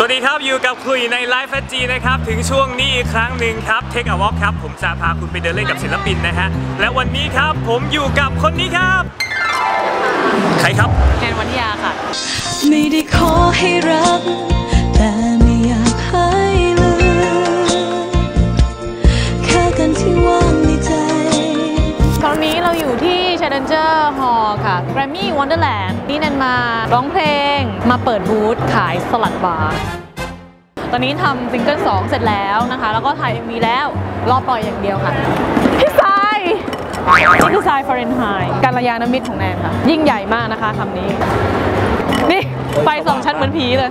สวัสดีครับ อยู่กับคุยในไลฟ์แฟจีนะครับ ถึงช่วงนี้อีกครั้งหนึ่งครับเทคอวอล์ครับ ผมจะพาคุณไปเดินเล่นกับศิลปินนะฮะ และวันนี้ครับผมอยู่กับคนนี้ครับ ใครครับแอนวันยาค่ะ ไม่ได้ขอให้รัก ที่ Challenger Hall ค่ะ Grammy Wonderland นี่แนนมาร้องเพลงมาเปิดบูธขายสลัดบาร์ตอนนี้ทำซิงเกิล2เสร็จแล้วนะคะ แล้วก็ถ่าย MV แล้ว รอปล่อยอย่างเดียวค่ะ พี่ทราย นี่คือทรายฟาเรนไฮต์การยานมิตรของแนนค่ะ ยิ่งใหญ่มากนะคะคำนี้ นี่ไฟสองชั้นเหมือนผีเลย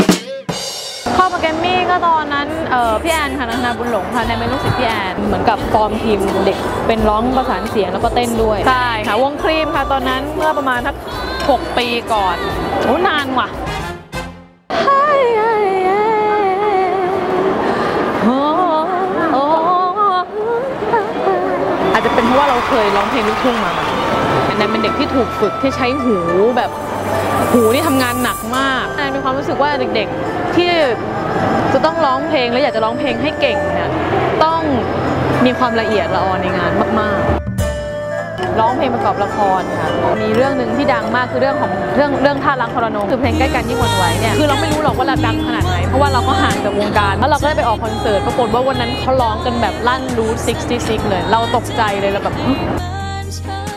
เข้ามาแกรมมี่ก็ตอนนั้นเอ่อพี่แอนค่ะนันทนาบุญหลงค่ะในเป็นลูกศิษย์พี่แอนเหมือนกับฟอร์มทีมเด็กเป็นร้องประสานเสียงแล้วก็เต้นด้วย ใช่ค่ะ วงครีมค่ะตอนนั้นเมื่อประมาณทัก6ปีก่อนโอ้นานว่ะอาจจะเป็นเพราะว่าเราเคยร้องเพลงลูกทุ่งมา แนนเป็นเด็กที่ถูกฝึกที่ใช้หูแบบหูนี่ทำงานหนักมากแอนมีความรู้สึกว่าเด็กๆที่จะต้องร้องเพลงและอยากจะร้องเพลงให้เก่งเนี่ยต้องมีความละเอียดละออในงานมากๆ ร้องเพลงประกอบละครค่ะ มีเรื่องหนึ่งที่ดังมากคือเรื่องของเรื่องเรื่องท่ารักทรนงคือเพลงใกล้กันยิ่งหวันไหวเนี่ย คือเราไม่รู้หรอกว่าเราดังขนาดไหน เพราะว่าเราก็ห่างจากวงการ แล้วเราก็ได้ไปออกคอนเสิร์ต ปรากฏว่าวันนั้นเขาร้องกันแบบลั่นรูท66 เลย เราตกใจเลยเราแบบอื้อ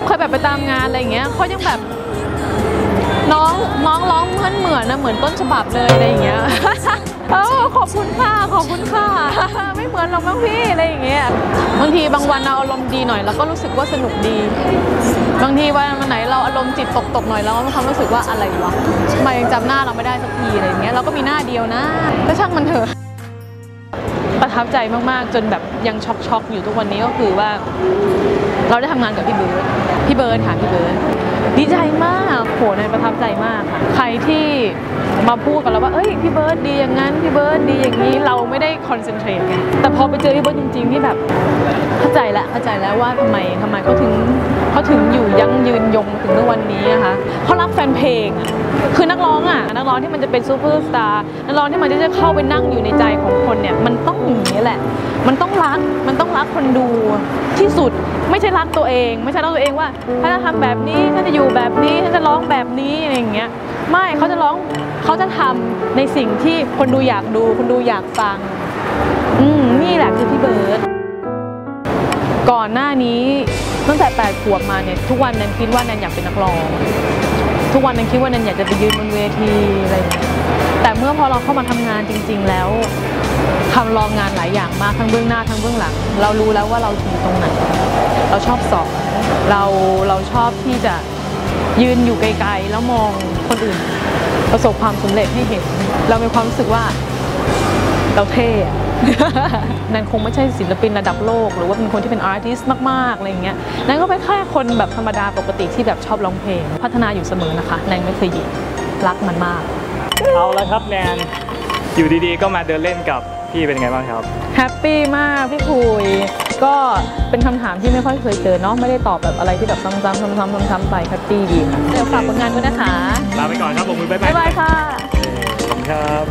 เคยแบบไปตามงานอะไรเงี้ยเขายังแบบ น้องน้องร้องเหมือนเหมือนนะเหมือนต้นฉบับเลยอะไรอย่างเงี้ยเออขอบคุณค่ะขอบคุณค่ะ ไม่เหมือนหรอกมั้งพี่อะไรอย่างเงี้ยบางทีบางวันเราอารมณ์ดีหน่อยเราก็รู้สึกว่าสนุกดี บางทีวันไหนเราอารมณ์จิตตกตกๆหน่อยเราก็มีความรู้สึกว่าอะไรวะทำไมยังจำหน้าเราไม่ได้สักทีอะไรอย่างเงี้ยเราก็มีหน้าเดียวนะก็ช่างมันเถอะประทับใจมากๆ จนแบบยังช็อกๆ อยู่ทุกวันนี้ก็คือว่า เราได้ทำงานกับพี่เบิร์ดพี่เบิร์ดค่ะพี่เบิร์ดดีใจมากโหในประทับใจมากค่ะใครที่มาพูดกับเราว่า เอ้ย พี่เบิร์ดดีอย่างนั้น พี่เบิร์ดดีอย่างนี้ เราไม่ได้คอนเซนเทรตไง แต่พอไปเจอพี่เบิร์ดจริงๆที่แบบ เข้าใจแล้วเข้าใจแล้วว่าทำไมทำไมเขาถึง เขาถึงอยู่ยั้งยืนยงถึงทุกวันนี้นะคะเขารักแฟนเพลง คือนักร้องอะนักร้องที่มันจะเป็นซูเปอร์สตาร์นักร้องที่มันจะเข้าไปนั่งอยู่ในใจของคนเนี่ยมันต้องอย่างนี้แหละ มันต้องรักมันต้องรักคนดูที่สุดไม่ใช่รักตัวเอง ไม่ใช่รักตัวเองว่าถ้าจะทำแบบนี้ถ้าจะอยู่แบบนี้ถ้าจะร้องแบบนี้อะไรอย่างเงี้ยไม่เขาจะร้องเขาจะทำในสิ่งที่คนดูอยากดู คนดูอยากฟังอืมนี่แหละคือพี่เบิร์ดก่อนหน้านี้ ตั้งแต่8ขวบมาเนี่ยทุกวันแนนคิดว่าแนนอยากเป็นนักร้อง ทุกวันแนนคิดว่าแนนอยากจะไปยืนบนเวทีอะไรอย่างเงี้ยแต่เมื่อพอเราเข้ามาทำงานจริง ๆ แล้วทำรองงานหลายอย่างมากทั้งเบื้องหน้าทั้งเบื้องหลัง เรารู้แล้วว่าเราถึงตรงไหน เราชอบสอนเราเราชอบที่จะยืนอยู่ไกลๆ แล้วมองคนอื่น ประสบความสำเร็จให้เห็น เรามีความรู้สึกว่าเราเท่อะ นั่นคงไม่ใช่ศิลปินระดับโลก หรือว่าเป็นคนที่เป็นอาร์ติสต์มากๆอะไรอย่างเงี้ยนั่นก็เป็นแค่คนแบบธรรมดาปกติที่แบบชอบร้องเพลง พัฒนาอยู่เสมอนะคะนั่นไม่เคยหยุดรักมันมาก เอาละครับแนนอยู่ดีๆ ก็มาเดินเล่นกับพี่เป็นไงบ้างครับแฮปปี้มากพี่คุยก็เป็นคำถามที่ไม่ค่อยเคยเจอเนาะไม่ได้ตอบแบบอะไรที่แบบซ้ำๆซ้ำๆซ้ำๆไปแฮปปี้ดีค่ะเดี๋ยวฝากผลงานด้วยนะคะลาไปก่อนครับผมมือบ๊ายบาบ๊ายยบายค่ะขอบคุณครับ